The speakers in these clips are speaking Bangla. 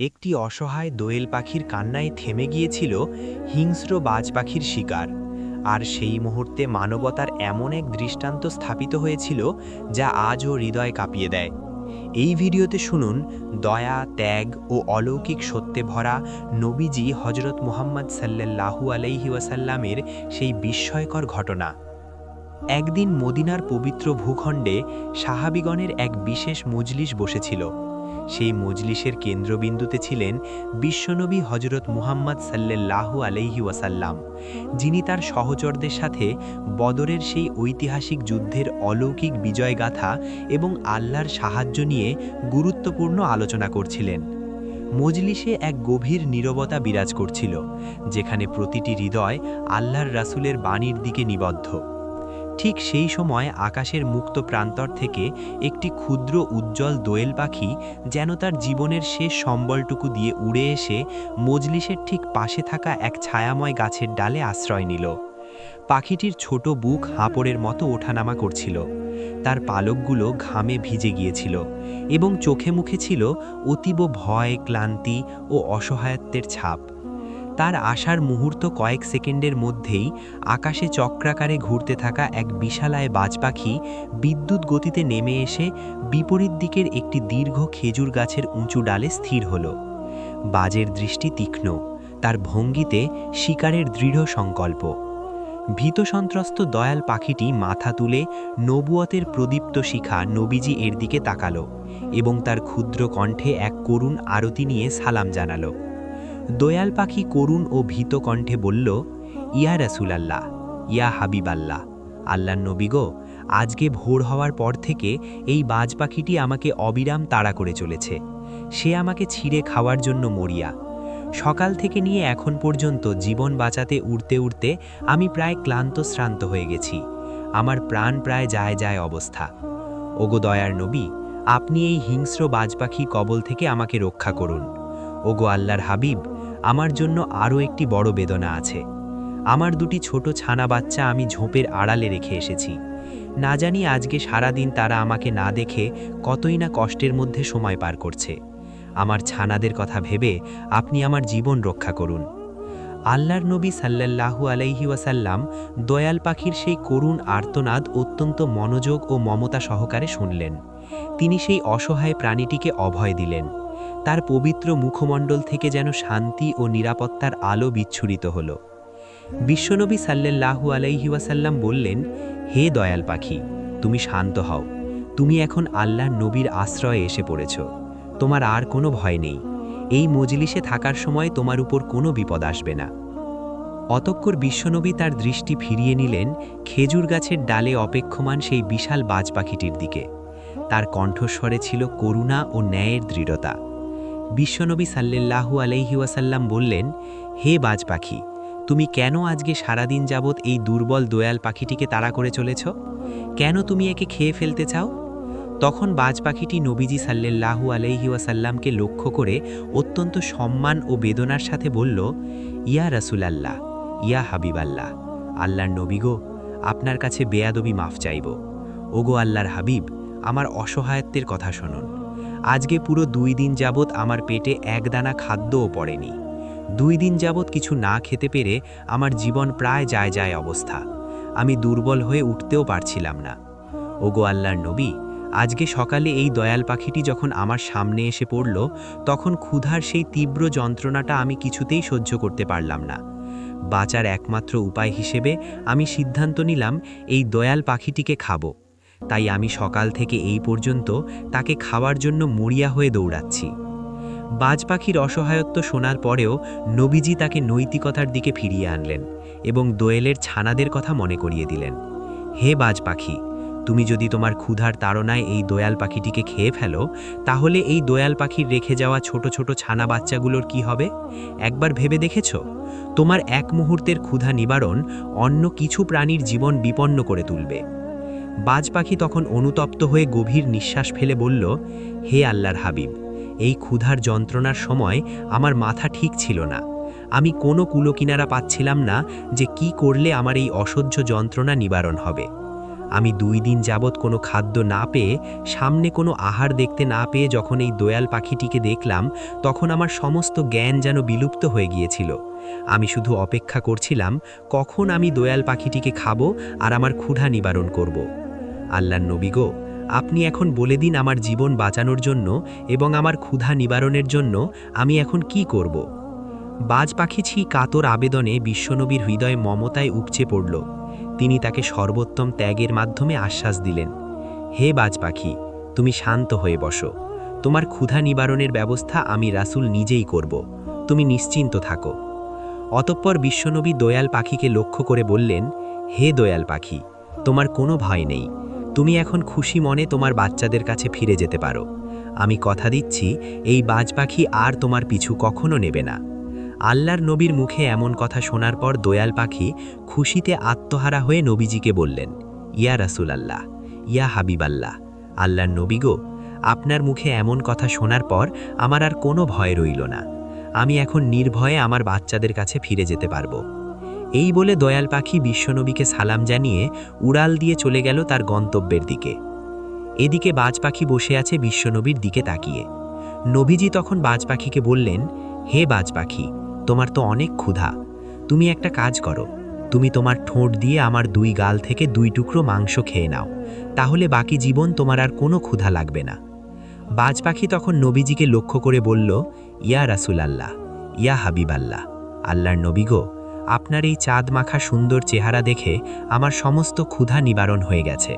একটি অসহায় দোয়েল পাখির কান্নায় থেমে গিয়েছিল হিংস্র বাজ পাখির শিকার। আর সেই মুহূর্তে মানবতার এমন এক দৃষ্টান্ত স্থাপিত হয়েছিল যা আজও হৃদয় কাঁপিয়ে দেয়। এই ভিডিওতে শুনুন দয়া, ত্যাগ ও অলৌকিক সত্যে ভরা নবীজি হজরত মুহাম্মদ সাল্লাল্লাহু আলাইহি ওয়াসাল্লামের সেই বিস্ময়কর ঘটনা। একদিন মদিনার পবিত্র ভূখণ্ডে সাহাবিগণের এক বিশেষ মজলিস বসেছিল। সেই মজলিসের কেন্দ্রবিন্দুতে ছিলেন বিশ্বনবী হজরত মুহাম্মদ সাল্লাল্লাহু আলাইহি ওয়াসাল্লাম, যিনি তার সহচরদের সাথে বদরের সেই ঐতিহাসিক যুদ্ধের অলৌকিক বিজয়গাথা এবং আল্লাহর সাহায্য নিয়ে গুরুত্বপূর্ণ আলোচনা করছিলেন। মজলিসে এক গভীর নীরবতা বিরাজ করছিল, যেখানে প্রতিটি হৃদয় আল্লাহর রাসূলের বাণীর দিকে নিবদ্ধ। ঠিক সেই সময় আকাশের মুক্ত প্রান্তর থেকে একটি ক্ষুদ্র উজ্জ্বল দোয়েল পাখি যেন তার জীবনের শেষ সম্বলটুকু দিয়ে উড়ে এসে মজলিসের ঠিক পাশে থাকা এক ছায়াময় গাছের ডালে আশ্রয় নিল। পাখিটির ছোট বুক হাঁপড়ের মতো ওঠানামা করছিল। তার পালকগুলো ঘামে ভিজে গিয়েছিল এবং চোখে মুখে ছিল অতীব ভয়, ক্লান্তি ও অসহায়ত্বের ছাপ। তার আসার মুহূর্ত কয়েক সেকেন্ডের মধ্যেই আকাশে চক্রাকারে ঘুরতে থাকা এক বিশালায় বাজ পাখি বিদ্যুৎ গতিতে নেমে এসে বিপরীত দিকের একটি দীর্ঘ খেজুর গাছের উঁচু ডালে স্থির হল। বাজের দৃষ্টি তীক্ষ্ণ, তার ভঙ্গিতে শিকারের দৃঢ় সংকল্প। ভীত সন্ত্রস্ত দয়াল পাখিটি মাথা তুলে নবুয়তের প্রদীপ্ত শিখা নবীজি এর দিকে তাকালো এবং তার ক্ষুদ্র কণ্ঠে এক করুণ আরতি নিয়ে সালাম জানালো। দয়াল পাখি করুণ ও ভীত কণ্ঠে বলল, ইয়া রাসুলাল্লাহ, ইয়া হাবিবাল্লাহ আল্লাহ নবী গো, আজকে ভোর হওয়ার পর থেকে এই বাজ পাখিটি আমাকে অবিরাম তাড়া করে চলেছে। সে আমাকে ছিঁড়ে খাওয়ার জন্য মরিয়া। সকাল থেকে নিয়ে এখন পর্যন্ত জীবন বাঁচাতে উড়তে উড়তে আমি প্রায় ক্লান্ত শ্রান্ত হয়ে গেছি। আমার প্রাণ প্রায় যায় যায় অবস্থা। ওগো দয়ার নবী, আপনি এই হিংস্র বাজ পাখি কবল থেকে আমাকে রক্ষা করুন। ওগো আল্লাহর হাবিব আমার জন্য আরও একটি বড় বেদনা আছে। আমার দুটি ছোট ছানা বাচ্চা আমি ঝোপের আড়ালে রেখে এসেছি। না জানি আজকে সারাদিন তারা আমাকে না দেখে কতই না কষ্টের মধ্যে সময় পার করছে। আমার ছানাদের কথা ভেবে আপনি আমার জীবন রক্ষা করুন। আল্লাহর নবী সাল্লাল্লাহু আলাইহি ওয়াসাল্লাম দয়াল পাখির সেই করুণ আর্তনাদ অত্যন্ত মনোযোগ ও মমতা সহকারে শুনলেন। তিনি সেই অসহায় প্রাণীটিকে অভয় দিলেন। তার পবিত্র মুখমণ্ডল থেকে যেন শান্তি ও নিরাপত্তার আলো বিচ্ছুরিত হল। বিশ্বনবী সাল্লাল্লাহু আলাইহি ওয়াসাল্লাম বললেন, হে দয়াল পাখি, তুমি শান্ত হও। তুমি এখন আল্লাহর নবীর আশ্রয়ে এসে পড়েছ। তোমার আর কোনো ভয় নেই। এই মজলিসে থাকার সময় তোমার উপর কোনো বিপদ আসবে না। অতঃপর বিশ্বনবী তার দৃষ্টি ফিরিয়ে নিলেন খেজুর গাছের ডালে অপেক্ষমান সেই বিশাল বাজ পাখিটির দিকে। তার কণ্ঠস্বরে ছিল করুণা ও ন্যায়ের দৃঢ়তা। বিশ্বনবী সাল্লাল্লাহু আলাইহি ওয়াসাল্লাম বললেন, হে বাজ পাখি, তুমি কেন আজকে সারাদিন যাবৎ এই দুর্বল দয়াল পাখিটিকে তাড়া করে চলেছ? কেন তুমি একে খেয়ে ফেলতে চাও? তখন বাজ পাখিটি নবীজি সাল্লাল্লাহু আলাইহি ওয়াসাল্লামকে লক্ষ্য করে অত্যন্ত সম্মান ও বেদনার সাথে বলল, ইয়া রাসুলাল্লাহ, ইয়া হাবিবাল্লাহ, আল্লাহর নবী গো, আপনার কাছে বেয়াদবি মাফ চাইব। ওগো আল্লাহর হাবিব, আমার অসহায়ত্বের কথা শুনুন। আজকে পুরো দুই দিন যাবৎ আমার পেটে এক দানা খাদ্যও পড়েনি। দুই দিন যাবৎ কিছু না খেতে পেরে আমার জীবন প্রায় যায় যায় অবস্থা। আমি দুর্বল হয়ে উঠতেও পারছিলাম না। ওগো আল্লাহর নবী, আজকে সকালে এই দয়াল পাখিটি যখন আমার সামনে এসে পড়ল, তখন ক্ষুধার সেই তীব্র যন্ত্রণাটা আমি কিছুতেই সহ্য করতে পারলাম না। বাঁচার একমাত্র উপায় হিসেবে আমি সিদ্ধান্ত নিলাম, এই দয়াল পাখিটিকে খাব। তাই আমি সকাল থেকে এই পর্যন্ত তাকে খাওয়ার জন্য মরিয়া হয়ে দৌড়াচ্ছি। বাজ পাখির অসহায়ত্ব শোনার পরেও নবীজি তাকে নৈতিকতার দিকে ফিরিয়ে আনলেন এবং দোয়েলের ছানাদের কথা মনে করিয়ে দিলেন। হে বাজ পাখি তুমি যদি তোমার ক্ষুধার তাড়নায় এই দয়াল পাখিটিকে খেয়ে ফেলো, তাহলে এই দয়াল পাখির রেখে যাওয়া ছোট ছোট ছানা বাচ্চাগুলোর কি হবে? একবার ভেবে দেখেছ? তোমার এক মুহূর্তের ক্ষুধা নিবারণ অন্য কিছু প্রাণীর জীবন বিপন্ন করে তুলবে। বাজ পাখি তখন অনুতপ্ত হয়ে গভীর নিঃশ্বাস ফেলে বলল, হে আল্লাহর হাবিব, এই ক্ষুধার যন্ত্রণার সময় আমার মাথা ঠিক ছিল না। আমি কোনো কুলোকিনারা পাচ্ছিলাম না যে কি করলে আমার এই অসহ্য যন্ত্রণা নিবারণ হবে। আমি দুই দিন যাবৎ কোনো খাদ্য না পেয়ে, সামনে কোনো আহার দেখতে না পেয়ে যখন এই দয়াল পাখিটিকে দেখলাম, তখন আমার সমস্ত জ্ঞান যেন বিলুপ্ত হয়ে গিয়েছিল। আমি শুধু অপেক্ষা করছিলাম, কখন আমি দয়াল পাখিটিকে খাব আর আমার ক্ষুধা নিবারণ করব। আল্লাহর নবী গো, আপনি এখন বলে দিন আমার জীবন বাঁচানোর জন্য এবং আমার ক্ষুধা নিবারণের জন্য আমি এখন কি করব। বাজ পাখিছি কাতর আবেদনে বিশ্বনবীর হৃদয় মমতায় উপচে পড়ল। তিনি তাকে সর্বোত্তম ত্যাগের মাধ্যমে আশ্বাস দিলেন, হে বাজ পাখি, তুমি শান্ত হয়ে বসো। তোমার ক্ষুধা নিবারণের ব্যবস্থা আমি রাসূল নিজেই করব। তুমি নিশ্চিন্ত থাকো। অতঃপর বিশ্বনবী দয়াল পাখিকে লক্ষ্য করে বললেন, হে দয়াল পাখি, তোমার কোনো ভয় নেই। তুমি এখন খুশি মনে তোমার বাচ্চাদের কাছে ফিরে যেতে পারো। আমি কথা দিচ্ছি, এই বাজ পাখি আর তোমার পিছু কখনো নেবে না। আল্লাহর নবীর মুখে এমন কথা শোনার পর দয়াল পাখি খুশিতে আত্মহারা হয়ে নবীজিকে বললেন, ইয়া রাসুল আল্লাহ ইয়া হাবিব আল্লাহ আল্লাহর নবী গো, আপনার মুখে এমন কথা শোনার পর আমার আর কোনো ভয় রইল না। আমি এখন নির্ভয়ে আমার বাচ্চাদের কাছে ফিরে যেতে পারব। এই বলে দয়াল পাখি বিশ্বনবীকে সালাম জানিয়ে উড়াল দিয়ে চলে গেল তার গন্তব্যের দিকে। এদিকে বাজ পাখি বসে আছে বিশ্বনবীর দিকে তাকিয়ে। নবীজি তখন বাজ পাখিকে বললেন, হে বাজ পাখি, তোমার তো অনেক ক্ষুধা। তুমি একটা কাজ করো। তুমি তোমার ঠোঁট দিয়ে আমার দুই গাল থেকে দুই টুকরো মাংস খেয়ে নাও। তাহলে বাকি জীবন তোমার আর কোনো ক্ষুধা লাগবে না। বাজ পাখি তখন নবীজিকে লক্ষ্য করে বলল, ইয়া রাসুল আল্লাহ ইয়া হাবিব আল্লাহ আল্লাহর নবী গো আপনার এই চাঁদ মাখা সুন্দর চেহারা দেখে আমার সমস্ত ক্ষুধা নিবারণ হয়ে গেছে।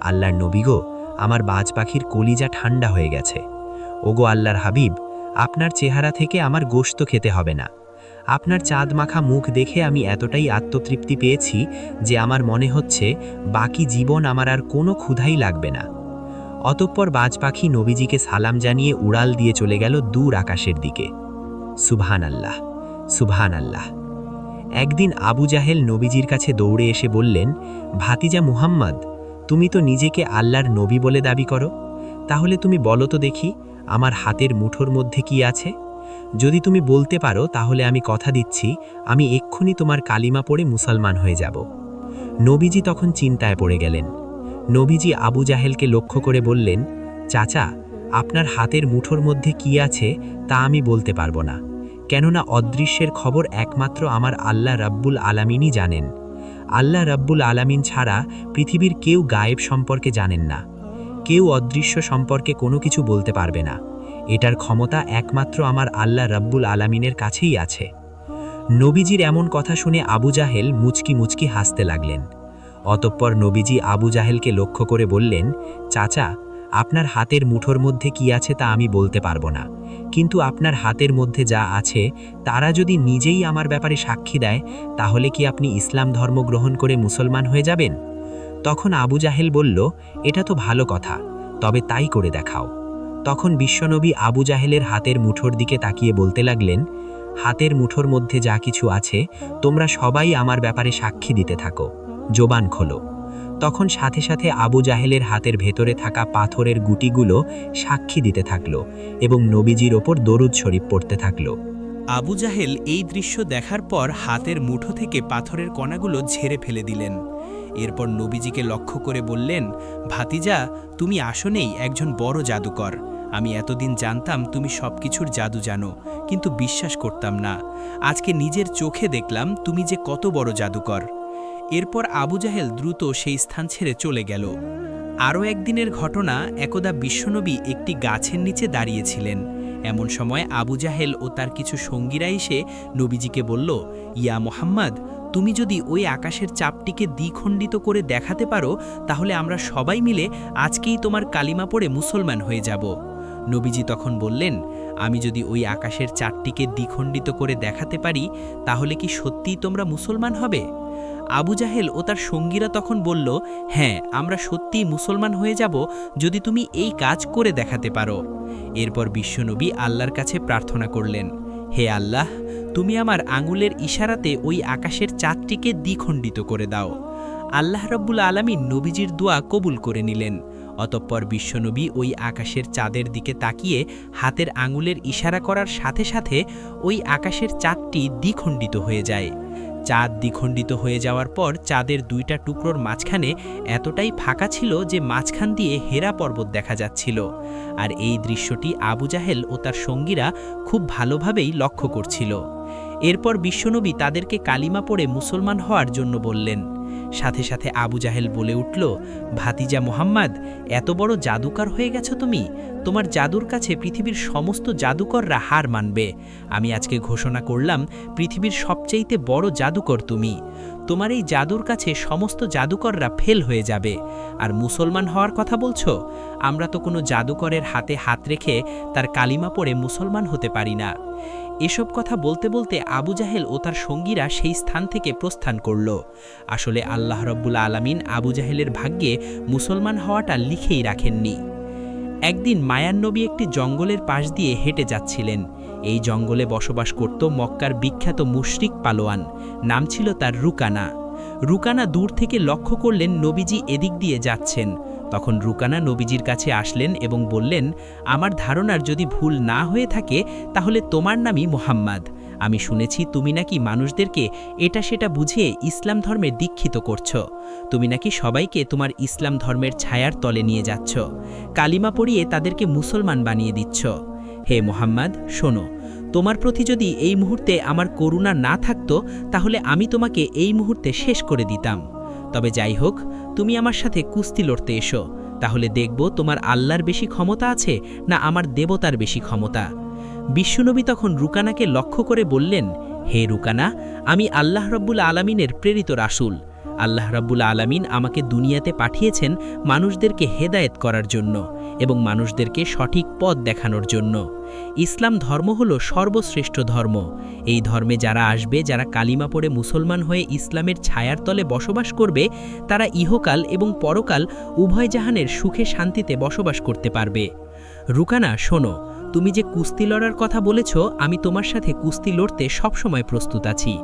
আল্লাহর নবী গো, আমার বাজ পাখির কলিজা ঠান্ডা হয়ে গেছে। ওগো আল্লাহর হাবিব, আপনার চেহারা থেকে আমার গোশত খেতে হবে না। আপনার চাঁদ মাখা মুখ দেখে আমি এতটাই আত্মতৃপ্তি পেয়েছি যে আমার মনে হচ্ছে বাকি জীবন আমার আর কোনো ক্ষুধাই লাগবে না। অতঃপর বাজ পাখি নবীজিকে সালাম জানিয়ে উড়াল দিয়ে চলে গেল দূর আকাশের দিকে। সুবহান আল্লাহ সুবহান আল্লাহ একদিন আবু জাহেল নবীজির কাছে দৌড়ে এসে বললেন, ভাতিজা মুহাম্মদ, তুমি তো নিজেকে আল্লাহর নবী বলে দাবি করো। তাহলে তুমি বলো তো দেখি, আমার হাতের মুঠোর মধ্যে কি আছে? যদি তুমি বলতে পারো, তাহলে আমি কথা দিচ্ছি, আমি এক্ষুনি তোমার কালিমা পড়ে মুসলমান হয়ে যাব নবীজি তখন চিন্তায় পড়ে গেলেন। নবীজি আবু জাহেলকে লক্ষ্য করে বললেন, চাচা, আপনার হাতের মুঠোর মধ্যে কি আছে তা আমি বলতে পারব না। কেননা অদৃশ্যের খবর একমাত্র আমার আল্লাহ রাব্বুল আলামিনই জানেন। আল্লাহ রাব্বুল আলামিন ছাড়া পৃথিবীর কেউ গায়েব সম্পর্কে জানেন না। কেউ অদৃশ্য সম্পর্কে কোনো কিছু বলতে পারবে না। এটার ক্ষমতা একমাত্র আমার আল্লাহ রাব্বুল আলামিনের কাছেই আছে। নবীজির এমন কথা শুনে আবু জাহেল মুচকি মুচকি হাসতে লাগলেন। অতঃপর নবীজি আবু জাহেলকে লক্ষ্য করে বললেন, চাচা, আপনার হাতের মুঠোর মধ্যে কি আছে তা আমি বলতে পারব না। কিন্তু আপনার হাতের মধ্যে যা আছে, তারা যদি নিজেই আমার ব্যাপারে সাক্ষী দেয়, তাহলে কি আপনি ইসলাম ধর্ম গ্রহণ করে মুসলমান হয়ে যাবেন? তখন আবু জাহেল বলল, এটা তো ভালো কথা, তবে তাই করে দেখাও। তখন বিশ্বনবী আবু জাহেলের হাতের মুঠোর দিকে তাকিয়ে বলতে লাগলেন, হাতের মুঠোর মধ্যে যা কিছু আছে, তোমরা সবাই আমার ব্যাপারে সাক্ষী দিতে থাকো, জোবান খোলো। তখন সাথে সাথে আবু জাহেলের হাতের ভেতরে থাকা পাথরের গুটিগুলো সাক্ষী দিতে থাকল এবং নবীজির ওপর দরুদ শরীফ পড়তে থাকল। আবু জাহেল এই দৃশ্য দেখার পর হাতের মুঠো থেকে পাথরের কণাগুলো ঝেড়ে ফেলে দিলেন। এরপর নবীজিকে লক্ষ্য করে বললেন, ভাতিজা, তুমি আসনেই একজন বড় জাদুকর। আমি এতদিন জানতাম তুমি সব কিছুর জাদু জানো, কিন্তু বিশ্বাস করতাম না। আজকে নিজের চোখে দেখলাম তুমি যে কত বড় জাদুকর। এরপর আবু জাহেল দ্রুত সেই স্থান ছেড়ে চলে গেল। আরও একদিনের ঘটনা, একদা বিশ্বনবী একটি গাছের নিচে দাঁড়িয়েছিলেন। এমন সময় আবু জাহেল ও তার কিছু সঙ্গীরা এসে নবীজিকে বলল, ইয়া মোহাম্মদ, তুমি যদি ওই আকাশের চাপটিকে দ্বিখণ্ডিত করে দেখাতে পারো, তাহলে আমরা সবাই মিলে আজকেই তোমার কালিমা পড়ে মুসলমান হয়ে যাব। নবীজি তখন বললেন, আমি যদি ওই আকাশের চারটিকে দ্বিখণ্ডিত করে দেখাতে পারি, তাহলে কি সত্যিই তোমরা মুসলমান হবে? আবু জাহেল ও তার সঙ্গীরা তখন বলল হ্যাঁ আমরা সত্যিই মুসলমান হয়ে যাব যদি তুমি এই কাজ করে দেখাতে পারো। এরপর বিশ্বনবী আল্লাহর কাছে প্রার্থনা করলেন, হে আল্লাহ, তুমি আমার আঙুলের ইশারাতে ওই আকাশের চাঁদটিকে দ্বিখণ্ডিত করে দাও। আল্লাহ রব্বুল আলমী নবীজির দোয়া কবুল করে নিলেন। অতঃপর বিশ্বনবী ওই আকাশের চাঁদের দিকে তাকিয়ে হাতের আঙুলের ইশারা করার সাথে সাথে ওই আকাশের চাঁদটি দ্বিখণ্ডিত হয়ে যায়। চাঁদ দ্বিখণ্ডিত হয়ে যাওয়ার পর চাঁদের দুইটা টুকরোর মাঝখানে এতটাই ফাঁকা ছিল যে মাঝখান দিয়ে হেরা পর্বত দেখা যাচ্ছিল। আর এই দৃশ্যটি আবু জাহেল ও তার সঙ্গীরা খুব ভালোভাবেই লক্ষ্য করছিল। এরপর বিশ্বনবী তাদেরকে কালিমা পড়ে মুসলমান হওয়ার জন্য বললেন। সাথে সাথে আবু জাহেল বলে উঠল, ভাতিজা মোহাম্মদ, এত বড় জাদুকর হয়ে গেছো তুমি। তোমার জাদুর কাছে পৃথিবীর সমস্ত জাদুকররা হার মানবে। আমি আজকে ঘোষণা করলাম, পৃথিবীর সবচেয়েতে বড় জাদুকর তুমি। তোমার এই জাদুর কাছে সমস্ত জাদুকররা ফেল হয়ে যাবে। আর মুসলমান হওয়ার কথা বলছো? আমরা তো কোনো জাদুকরের হাতে হাত রেখে তার কালিমা পড়ে মুসলমান হতে পারি না। এসব কথা বলতে বলতে আবু জাহেল ও তার সঙ্গীরা সেই স্থান থেকে প্রস্থান করল। আসলে আল্লাহ রব্বুল আলামিন আবু জাহেলের ভাগ্যে মুসলমান হওয়াটা লিখেই রাখেননি। একদিন মায়ানবী একটি জঙ্গলের পাশ দিয়ে হেঁটে যাচ্ছিলেন। এই জঙ্গলে বসবাস করত মক্কার বিখ্যাত মুশরিক পালোয়ান। নাম ছিল তার রুকানা। রুকানা দূর থেকে লক্ষ্য করলেন নবীজি এদিক দিয়ে যাচ্ছেন। তখন রুকানা নবীজির কাছে আসলেন এবং বললেন, আমার ধারণার যদি ভুল না হয়ে থাকে, তাহলে তোমার নামই মোহাম্মদ। আমি শুনেছি তুমি নাকি মানুষদেরকে এটা সেটা বুঝিয়ে ইসলাম ধর্মে দীক্ষিত করছ। তুমি নাকি সবাইকে তোমার ইসলাম ধর্মের ছায়ার তলে নিয়ে যাচ্ছ। কালিমা পড়িয়ে তাদেরকে মুসলমান বানিয়ে দিচ্ছ। হে মোহাম্মদ, শোনো, তোমার প্রতি যদি এই মুহূর্তে আমার করুণা না থাকতো, তাহলে আমি তোমাকে এই মুহূর্তে শেষ করে দিতাম। তবে যাই হোক, তুমি আমার সাথে কুস্তি লড়তে এসো। তাহলে দেখব তোমার আল্লাহর বেশি ক্ষমতা আছে না আমার দেবতার বেশি ক্ষমতা। বিশ্বনবী তখন রুকানাকে লক্ষ্য করে বললেন, হে রুকানা, আমি আল্লাহ রব্বুল আলমিনের প্রেরিত রাসুল। আল্লাহ রাব্বুল আলামিন আমাকে দুনিয়াতে পাঠিয়েছেন মানুষদেরকে হেদায়েত করার জন্য। এবং মানুষদেরকে সঠিক পথ দেখানোর জন্য। ইসলাম ধর্ম হল সর্বশ্রেষ্ঠ ধর্ম। এই ধর্মে যারা আসবে, যারা কালিমা পড়ে মুসলমান হয়ে ইসলামের ছায়ার তলে বসবাস করবে, তারা ইহকাল এবং পরকাল উভয় জাহানের সুখে শান্তিতে বসবাস করতে পারবে। রুকানা, শোনো, তুমি যে কুস্তি লড়ার কথা বলেছ, আমি তোমার সাথে কুস্তি লড়তে সবসময় প্রস্তুত আছি।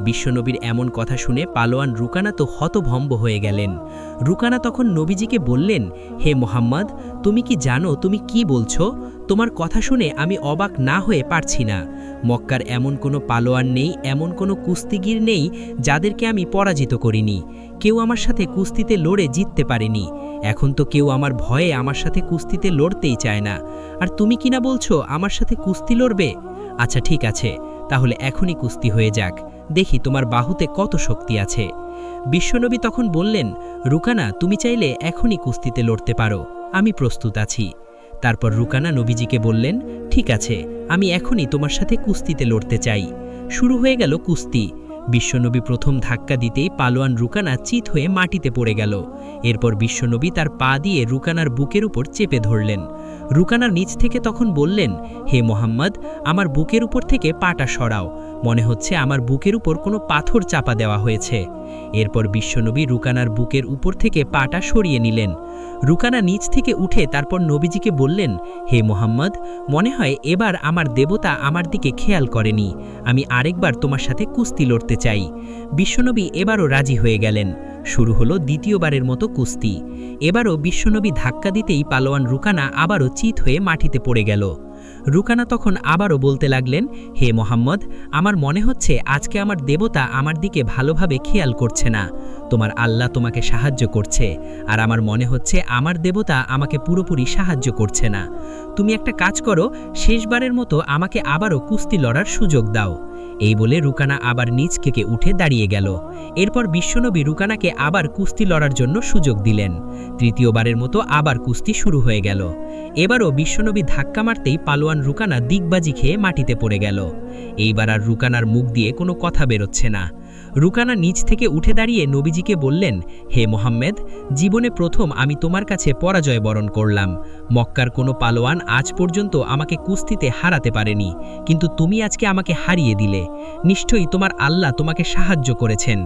বিশ্বনবীর এমন কথা শুনে পালোয়ান রুকানা তো হতভম্ব হয়ে গেলেন। রুকানা তখন নবীজিকে বললেন, হে মোহাম্মদ, তুমি কি জানো, তুমি কি বলছো? তোমার কথা শুনে আমি অবাক না হয়ে পারছি না। মক্কার এমন কোনো পালোয়ান নেই, এমন কোনো কুস্তিগির নেই, যাদেরকে আমি পরাজিত করিনি। কেউ আমার সাথে কুস্তিতে লড়ে জিততে পারেনি। এখন তো কেউ আমার ভয়ে আমার সাথে কুস্তিতে লড়তেই চায় না। আর তুমি কিনা বলছো, আমার সাথে কুস্তি লড়বে? আচ্ছা ঠিক আছে। তাহলে এখনই কুস্তি হয়ে যাক। দেখি তোমার বাহুতে কত শক্তি আছে। বিশ্বনবী তখন বললেন, রুকানা, তুমি চাইলে এখনই কুস্তিতে লড়তে পারো। আমি প্রস্তুত আছি। তারপর রুকানা নবীজিকে বললেন, ঠিক আছে, আমি এখনই তোমার সাথে কুস্তিতে লড়তে চাই। শুরু হয়ে গেল কুস্তি। বিশ্বনবী প্রথম ধাক্কা দিতেই পালোয়ান রুকানা চিত হয়ে মাটিতে পড়ে গেল। এরপর বিশ্বনবী তার পা দিয়ে রুকানার বুকের উপর চেপে ধরলেন। রুকানার নিচ থেকে তখন বললেন, হে মোহাম্মদ, আমার বুকের উপর থেকে পাটা সরাও। মনে হচ্ছে আমার বুকের উপর কোনো পাথর চাপা দেওয়া হয়েছে। এরপর বিশ্বনবী রুকানার বুকের উপর থেকে পাটা সরিয়ে নিলেন। রুকানা নিচ থেকে উঠে তারপর নবীজিকে বললেন, হে মোহাম্মদ, মনে হয় এবার আমার দেবতা আমার দিকে খেয়াল করেনি। আমি আরেকবার তোমার সাথে কুস্তি লড়তে চাই। বিশ্বনবী এবারও রাজি হয়ে গেলেন। শুরু হলো দ্বিতীয়বারের মতো কুস্তি। এবারও বিশ্বনবী ধাক্কা দিতেই পালোয়ান রুকানা আবারও চিত হয়ে মাটিতে পড়ে গেল। রুকানা তখন আবারও বলতে লাগলেন, হে মোহাম্মদ, আমার মনে হচ্ছে আজকে আমার দেবতা আমার দিকে ভালোভাবে খেয়াল করছে না। তোমার আল্লাহ তোমাকে সাহায্য করছে, আর আমার মনে হচ্ছে আমার দেবতা আমাকে পুরোপুরি সাহায্য করছে না। তুমি একটা কাজ করো, শেষবারের মতো আমাকে আবারও কুস্তি লড়ার সুযোগ দাও। এই বলে রুকানা আবার নিচ কেকে উঠে দাঁড়িয়ে গেল। এরপর বিশ্বনবী রুকানাকে আবার কুস্তি লড়ার জন্য সুযোগ দিলেন। তৃতীয়বারের মতো আবার কুস্তি শুরু হয়ে গেল। এবারও বিশ্বনবী ধাক্কা মারতেই পালোয়ান রুকানা দিগবাজি খেয়ে মাটিতে পড়ে গেল। এইবার আর রুকানার মুখ দিয়ে কোনো কথা বেরোচ্ছে না। রুকানা নিচ থেকে উঠে দাঁড়িয়ে নবীজিকে বললেন, হে মোহাম্মেদ, জীবনে প্রথম আমি তোমার কাছে পরাজয় বরণ করলাম। মক্কার কোনো পালোয়ান আজ পর্যন্ত আমাকে কুস্তিতে হারাতে পারেনি, কিন্তু তুমি আজকে আমাকে হারিয়ে দিলে। নিশ্চয়ই তোমার আল্লাহ তোমাকে সাহায্য করেছেন।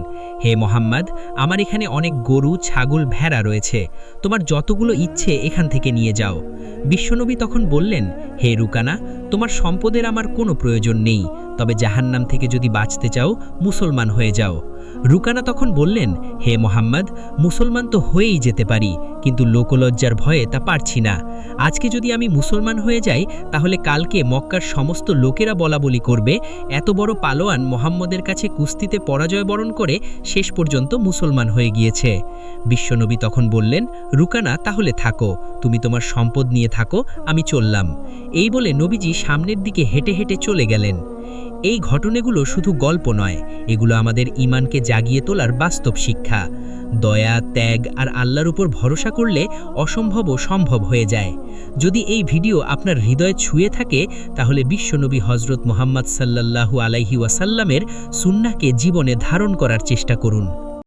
হে মোহাম্মদ, আমার এখানে অনেক গরু, ছাগল, ভেড়া রয়েছে। তোমার যতগুলো ইচ্ছে এখান থেকে নিয়ে যাও। বিশ্বনবী তখন বললেন, হে রুকানা, তোমার সম্পদের আমার কোনো প্রয়োজন নেই, তবে জাহান্নাম থেকে যদি বাঁচতে চাও, মুসলমান হয়ে যাও। जाओ। রুকানা তখন বললেন, হে মোহাম্মদ, মুসলমান তো হয়েই যেতে পারি, কিন্তু লোকলজ্জার ভয়ে তা পারছি না। আজকে যদি আমি মুসলমান হয়ে যাই, তাহলে কালকে মক্কার সমস্ত লোকেরা বলা বলি করবে, এত বড় পালোয়ান মোহাম্মদের কাছে কুস্তিতে পরাজয় বরণ করে শেষ পর্যন্ত মুসলমান হয়ে গিয়েছে। বিশ্বনবী তখন বললেন, রুকানা, তাহলে থাকো, তুমি তোমার সম্পদ নিয়ে থাকো, আমি চললাম। এই বলে নবীজি সামনের দিকে হেঁটে হেঁটে চলে গেলেন। এই ঘটনাগুলো শুধু গল্প নয়, এগুলো আমাদের ইমানকে জাগিয়ে তোলার বাস্তব শিক্ষা। দয়া, ত্যাগ আর আল্লাহর উপর ভরসা করলে অসম্ভবও সম্ভব হয়ে যায়। যদি এই ভিডিও আপনার হৃদয় ছুঁয়ে থাকে, তাহলে বিশ্বনবী হজরত মোহাম্মদ সাল্লাল্লাহু আলাইহি ওয়াসাল্লামের সুন্নাকে জীবনে ধারণ করার চেষ্টা করুন।